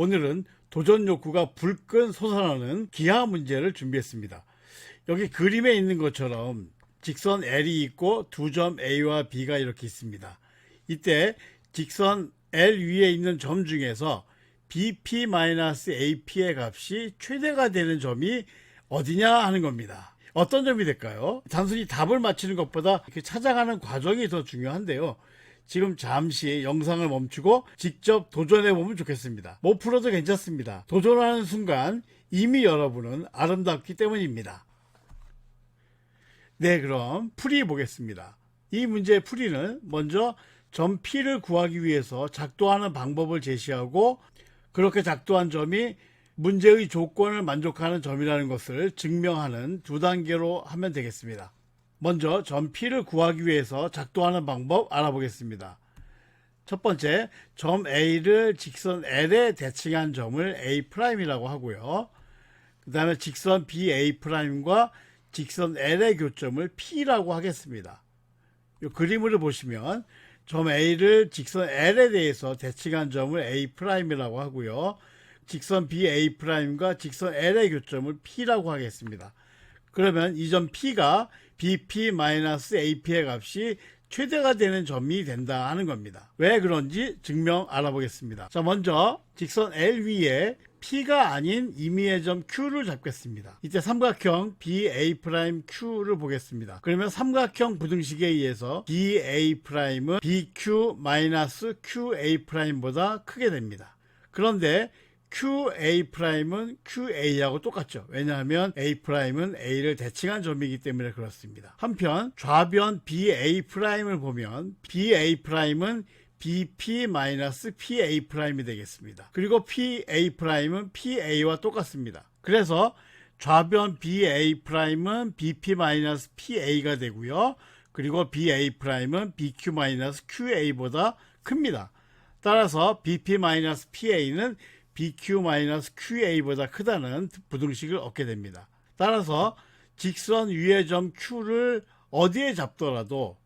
오늘은 도전 욕구가 불끈 솟아나는 기하 문제를 준비했습니다. 여기 그림에 있는 것처럼 직선 L이 있고 두 점 A와 B가 이렇게 있습니다. 이때 직선 L 위에 있는 점 중에서 BP-AP의 값이 최대가 되는 점이 어디냐 하는 겁니다. 어떤 점이 될까요? 단순히 답을 맞히는 것보다 찾아가는 과정이 더 중요한데요. 지금 잠시 영상을 멈추고 직접 도전해 보면 좋겠습니다. 못 풀어도 괜찮습니다. 도전하는 순간 이미 여러분은 아름답기 때문입니다. 네, 그럼 풀이 보겠습니다. 이 문제의 풀이는 먼저 점 P를 구하기 위해서 작도하는 방법을 제시하고 그렇게 작도한 점이 문제의 조건을 만족하는 점이라는 것을 증명하는 두 단계로 하면 되겠습니다. 먼저 점 P를 구하기 위해서 작도하는 방법 알아보겠습니다. 첫 번째, 점 A를 직선 L에 대칭한 점을 A'이라고 하고요. 그 다음에 직선 BA'과 직선 L의 교점을 P라고 하겠습니다. 이 그림을 보시면 점 A를 직선 L에 대해서 대칭한 점을 A'이라고 하고요. 직선 BA'과 직선 L의 교점을 P라고 하겠습니다. 그러면 이 점 P가 BP-AP의 값이 최대가 되는 점이 된다 하는 겁니다. 왜 그런지 증명 알아보겠습니다. 자, 먼저 직선 L 위에 P가 아닌 임의의 점 Q를 잡겠습니다. 이때 삼각형 BA'Q를 보겠습니다. 그러면 삼각형 부등식에 의해서 BA'은 BQ-QA'보다 크게 됩니다. 그런데 QA'은 QA하고 똑같죠. 왜냐하면 A'은 A를 대칭한 점이기 때문에 그렇습니다. 한편 좌변 BA'을 보면 BA'은 BP-PA'이 되겠습니다. 그리고 PA'은 PA와 똑같습니다. 그래서 좌변 BA'은 BP-PA가 되고요. 그리고 BA'은 BQ-QA보다 큽니다. 따라서 BP-PA는 BQ-QA보다 크다는 부등식을 얻게 됩니다. 따라서 직선 위의 점 Q를 어디에 잡더라도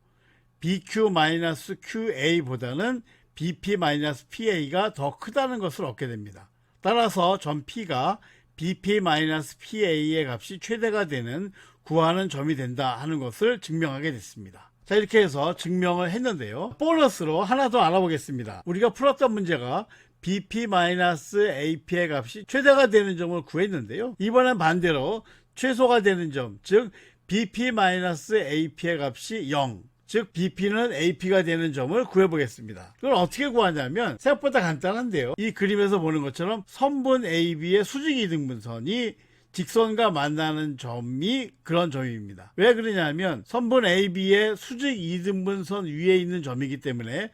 BQ-QA보다는 BP-PA가 더 크다는 것을 얻게 됩니다. 따라서 점 P가 BP-PA의 값이 최대가 되는 구하는 점이 된다 하는 것을 증명하게 됐습니다. 자 이렇게 해서 증명을 했는데요. 보너스로 하나 더 알아보겠습니다. 우리가 풀었던 문제가 BP-AP의 값이 최대가 되는 점을 구했는데요. 이번엔 반대로 최소가 되는 점, 즉 BP-AP의 값이 0, 즉 BP는 AP가 되는 점을 구해보겠습니다. 그걸 어떻게 구하냐면 생각보다 간단한데요. 이 그림에서 보는 것처럼 선분 AB의 수직 이등분선이 직선과 만나는 점이 그런 점입니다. 왜 그러냐면 선분 AB의 수직 이등분선 위에 있는 점이기 때문에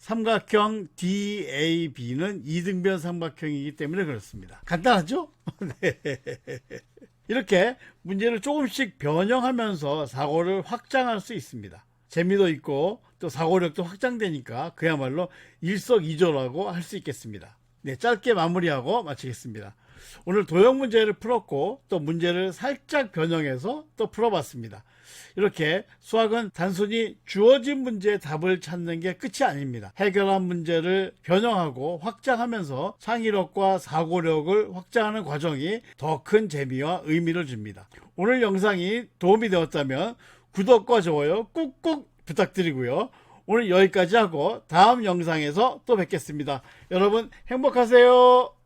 삼각형 DAB는 이등변 삼각형이기 때문에 그렇습니다. 간단하죠? 네. 이렇게 문제를 조금씩 변형하면서 사고를 확장할 수 있습니다. 재미도 있고 또 사고력도 확장되니까 그야말로 일석이조라고 할 수 있겠습니다. 네, 짧게 마무리하고 마치겠습니다. 오늘 도형 문제를 풀었고 또 문제를 살짝 변형해서 또 풀어봤습니다. 이렇게 수학은 단순히 주어진 문제의 답을 찾는 게 끝이 아닙니다. 해결한 문제를 변형하고 확장하면서 창의력과 사고력을 확장하는 과정이 더 큰 재미와 의미를 줍니다. 오늘 영상이 도움이 되었다면 구독과 좋아요 꾹꾹 부탁드리고요. 오늘 여기까지 하고 다음 영상에서 또 뵙겠습니다. 여러분 행복하세요.